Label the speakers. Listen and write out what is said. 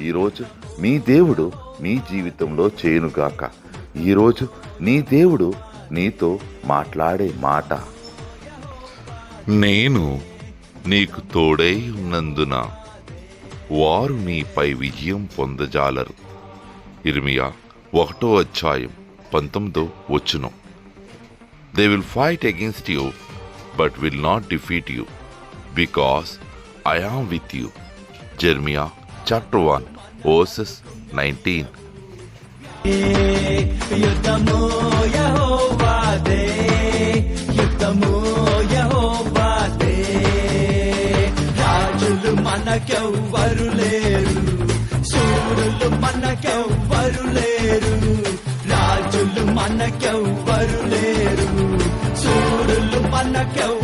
Speaker 1: ఈరోజు మీ దేవుడు మీ జీవితంలో చేయనుగాక. ఈరోజు నీ దేవుడు నీతో మాట్లాడే మాట. నేను నీకు తోడై ఉన్నందున వారు నీపై విజయం పొందజాలరు. ఇర్మియా ఒకటో అధ్యాయం పంతొమ్మిదో వచ్చును they will fight against you but will not defeat you because I am with you Jeremiah chapter one verses nineteen
Speaker 2: మనకెవ్వరు లేరు సూర్యులు మనకెవ్వరు లేరు రాజులు మనకెవ్వరు లేరు సూర్యులు మనకెవ్వరు